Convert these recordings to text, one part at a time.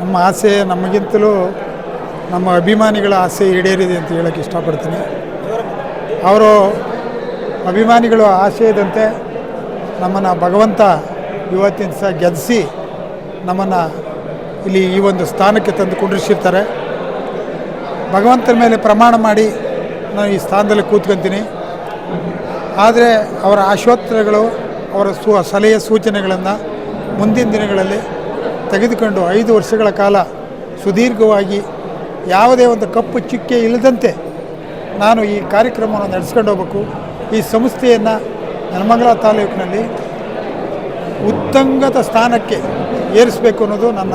ನಮ್ಮ ಆಸೆ ನಮಗಿಂತಲೂ ನಮ್ಮ ಅಭಿಮಾನಿಗಳ ಆಸೆ ಈಡೇರಿದೆ ಅಂತ ಹೇಳೋಕ್ಕೆ ಇಷ್ಟಪಡ್ತೀನಿ. ಅವರು ಅಭಿಮಾನಿಗಳು ಆಶಯದಂತೆ ನಮ್ಮನ್ನು ಭಗವಂತ ಇವತ್ತಿನ ಸಹ ಗೆಲ್ಲಿಸಿ ನಮ್ಮನ್ನು ಇಲ್ಲಿ ಈ ಒಂದು ಸ್ಥಾನಕ್ಕೆ ತಂದು ಕುಂಡ್ರಿಸಿರ್ತಾರೆ. ಭಗವಂತನ ಮೇಲೆ ಪ್ರಮಾಣ ಮಾಡಿ ನಾನು ಈ ಸ್ಥಾನದಲ್ಲಿ ಕೂತ್ಕೊಂತೀನಿ. ಆದರೆ ಅವರ ಆಶೋತ್ತರಗಳು, ಅವರ ಸು, ಸಲಹೆ ಸೂಚನೆಗಳನ್ನು ಮುಂದಿನ ದಿನಗಳಲ್ಲಿ ತೆಗೆದುಕೊಂಡು ಐದು ವರ್ಷಗಳ ಕಾಲ ಸುದೀರ್ಘವಾಗಿ ಯಾವುದೇ ಒಂದು ಕಪ್ಪು ಚುಕ್ಕೆ ಇಲ್ಲದಂತೆ ನಾನು ಈ ಕಾರ್ಯಕ್ರಮವನ್ನು ನಡೆಸ್ಕೊಂಡು ಹೋಗ್ಬೇಕು. ಈ ಸಂಸ್ಥೆಯನ್ನು ನೆಲಮಂಗಲ ತಾಲೂಕಿನಲ್ಲಿ ಉತ್ತಂಗದ ಸ್ಥಾನಕ್ಕೆ ಏರಿಸಬೇಕು ಅನ್ನೋದು ನನ್ನ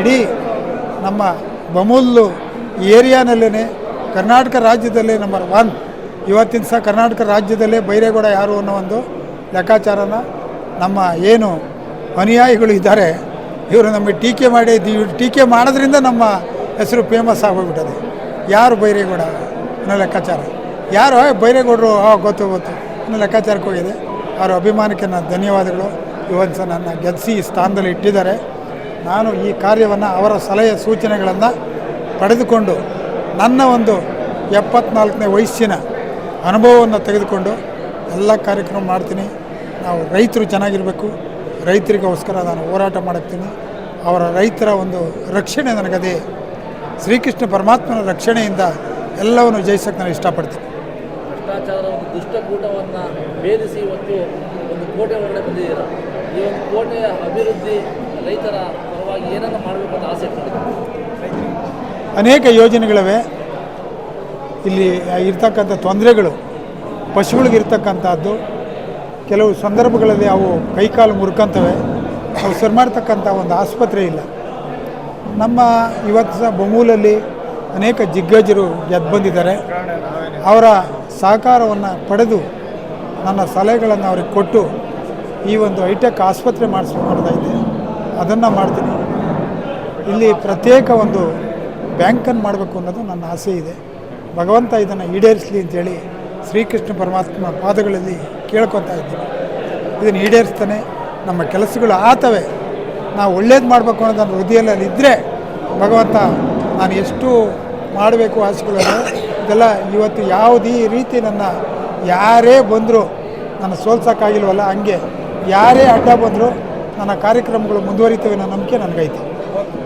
ಇಡೀ ನಮ್ಮ ಬಮೂಲ್ಲು ಏರಿಯಾನಲ್ಲೇ ಕರ್ನಾಟಕ ರಾಜ್ಯದಲ್ಲೇ ನಂಬರ್ ಒನ್ ಇವತ್ತಿನ ಸಹ ಕರ್ನಾಟಕ ರಾಜ್ಯದಲ್ಲೇ ಬೈರೇಗೌಡ ಯಾರು ಅನ್ನೋ ಒಂದು ಲೆಕ್ಕಾಚಾರನ ನಮ್ಮ ಏನು ಅನುಯಾಯಿಗಳು ಇದ್ದಾರೆ ಇವರು ನಮಗೆ ಟೀಕೆ ಮಾಡಿ ಟೀಕೆ ಮಾಡೋದ್ರಿಂದ ನಮ್ಮ ಹೆಸರು ಫೇಮಸ್ ಆಗೋಗ್ಬಿಟ್ಟದೆ ಯಾರು ಬೈರೇಗೌಡ ಅನ್ನೋ ಲೆಕ್ಕಾಚಾರ? ಯಾರು "ಏ, ಬೈರೇಗೌಡರು ಗೊತ್ತು ಗೊತ್ತು ಅನ್ನೋ ಲೆಕ್ಕಾಚಾರಕ್ಕೆ ಹೋಗಿದೆ. ಅವರ ಅಭಿಮಾನಕ್ಕೆ ನನ್ನ ಧನ್ಯವಾದಗಳು. ಇವತ್ತು ನನ್ನ ಗೆಲ್ಲಿಸಿ ಈ ಸ್ಥಾನದಲ್ಲಿ ಇಟ್ಟಿದ್ದಾರೆ. ನಾನು ಈ ಕಾರ್ಯವನ್ನು ಅವರ ಸಲಹೆ ಸೂಚನೆಗಳನ್ನು ಪಡೆದುಕೊಂಡು ನನ್ನ ಒಂದು ಎಪ್ಪತ್ನಾಲ್ಕನೇ ವಯಸ್ಸಿನ ಅನುಭವವನ್ನು ತೆಗೆದುಕೊಂಡು ಎಲ್ಲ ಕಾರ್ಯಕ್ರಮ ಮಾಡ್ತೀನಿ. ನಾವು ರೈತರು ಚೆನ್ನಾಗಿರಬೇಕು. ರೈತರಿಗೋಸ್ಕರ ನಾನು ಹೋರಾಟ ಮಾಡುತ್ತೀನಿ. ಅವರ ರೈತರ ಒಂದು ರಕ್ಷಣೆ ನನಗದೇ. ಶ್ರೀಕೃಷ್ಣ ಪರಮಾತ್ಮನ ರಕ್ಷಣೆಯಿಂದ ಎಲ್ಲವನ್ನು ಜಯಿಸೋಕ್ಕೆ ನಾನು ಇಷ್ಟಪಡ್ತೀನಿ. ಭ್ರಷ್ಟಾಚಾರ ಒಂದು ದುಷ್ಟಕೂಟವನ್ನು ಭೇದಿಸಿ ಇವತ್ತು ಒಂದು ಕೋಟೆ ಹೊರಗಡೆ ಬಂದಿದ್ದೀರ? ಈ ಒಂದು ಕೋಟೆಯ ಅಭಿವೃದ್ಧಿ ರೈತರ ಪರವಾಗಿ ಏನನ್ನು ಮಾಡಬೇಕು ಅಂತ ಆಸೆ ಅನೇಕ ಯೋಜನೆಗಳಿವೆ. ಇಲ್ಲಿ ಇರ್ತಕ್ಕಂಥ ತೊಂದರೆಗಳು ಪಶುಗಳಿಗಿರ್ತಕ್ಕಂಥದ್ದು ಕೆಲವು ಸಂದರ್ಭಗಳಲ್ಲಿ ಅವು ಕೈಕಾಲು ಮುರ್ಕಂತವೆ. ಅವು ಸರಿ ಮಾಡ್ತಕ್ಕಂಥ ಒಂದು ಆಸ್ಪತ್ರೆ ಇಲ್ಲ. ನಮ್ಮ ಇವತ್ತು ಸಹ ಬೊಮೂಲಲ್ಲಿ ಅನೇಕ ಜಿಗ್ಗಜರು ಗೆದ್ದು ಬಂದಿದ್ದಾರೆ. ಅವರ ಸಹಕಾರವನ್ನು ಪಡೆದು ನನ್ನ ಸಲಹೆಗಳನ್ನು ಅವ್ರಿಗೆ ಕೊಟ್ಟು ಈ ಒಂದು ಹೈಟೆಕ್ ಆಸ್ಪತ್ರೆ ಮಾಡಿಸ್ಬೇಕು ಅನ್ನೋದೈತೆ ಅದನ್ನು ಮಾಡ್ತೀನಿ. ಇಲ್ಲಿ ಪ್ರತ್ಯೇಕ ಒಂದು ಬ್ಯಾಂಕನ್ನು ಮಾಡಬೇಕು ಅನ್ನೋದು ನನ್ನ ಆಸೆ ಇದೆ. ಭಗವಂತ ಇದನ್ನು ಈಡೇರಿಸಲಿ ಅಂತೇಳಿ ಶ್ರೀಕೃಷ್ಣ ಪರಮಾತ್ಮ ಪಾದಗಳಲ್ಲಿ ಕೇಳ್ಕೊತಾ ಇದ್ದೀನಿ. ಇದನ್ನು ಈಡೇರಿಸ್ತಾನೆ. ನಮ್ಮ ಕೆಲಸಗಳು ಆತವೆ. ನಾವು ಒಳ್ಳೇದು ಮಾಡಬೇಕು ಅನ್ನೋದು ನನ್ನ ಹೃದಯದಲ್ಲಿ ಭಗವಂತ ನಾನು ಎಷ್ಟು ಮಾಡಬೇಕು ಆಸೆಗಳನ್ನು ಇದೆಲ್ಲ ಇವತ್ತು ಯಾವುದೇ ರೀತಿ ನನ್ನ ಯಾರೇ ಬಂದರೂ ನನ್ನ ಸೋಲ್ಸೋಕ್ಕಾಗಿಲ್ವಲ್ಲ, ಹಂಗೆ ಯಾರೇ ಅಡ್ಡ ಬಂದರೂ ನನ್ನ ಕಾರ್ಯಕ್ರಮಗಳು ಮುಂದುವರಿತವೆ ಅನ್ನೋ ನಂಬಿಕೆ ನನಗೈತೆ.